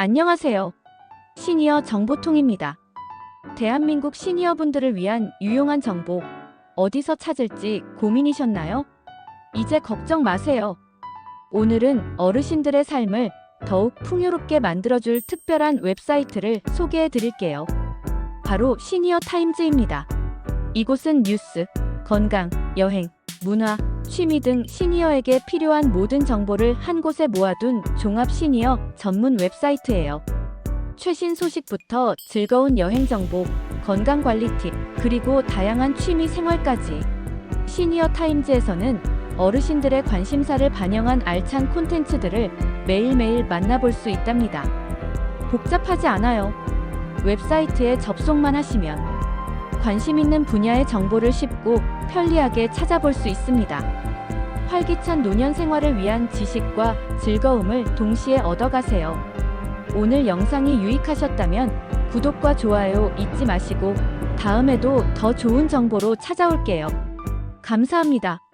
안녕하세요. 시니어 정보통입니다. 대한민국 시니어분들을 위한 유용한 정보 어디서 찾을지 고민이셨나요? 이제 걱정 마세요. 오늘은 어르신들의 삶을 더욱 풍요롭게 만들어줄 특별한 웹사이트를 소개해 드릴게요. 바로 시니어 타임즈입니다. 이곳은 뉴스, 건강, 여행, 문화, 취미 등 시니어에게 필요한 모든 정보를 한 곳에 모아둔 종합 시니어 전문 웹사이트예요. 최신 소식부터 즐거운 여행 정보, 건강 관리 팁, 그리고 다양한 취미 생활까지. 시니어 타임즈에서는 어르신들의 관심사를 반영한 알찬 콘텐츠들을 매일매일 만나볼 수 있답니다. 복잡하지 않아요. 웹사이트에 접속만 하시면 관심 있는 분야의 정보를 쉽고 편리하게 찾아볼 수 있습니다. 활기찬 노년 생활을 위한 지식과 즐거움을 동시에 얻어가세요. 오늘 영상이 유익하셨다면 구독과 좋아요 잊지 마시고 다음에도 더 좋은 정보로 찾아올게요. 감사합니다.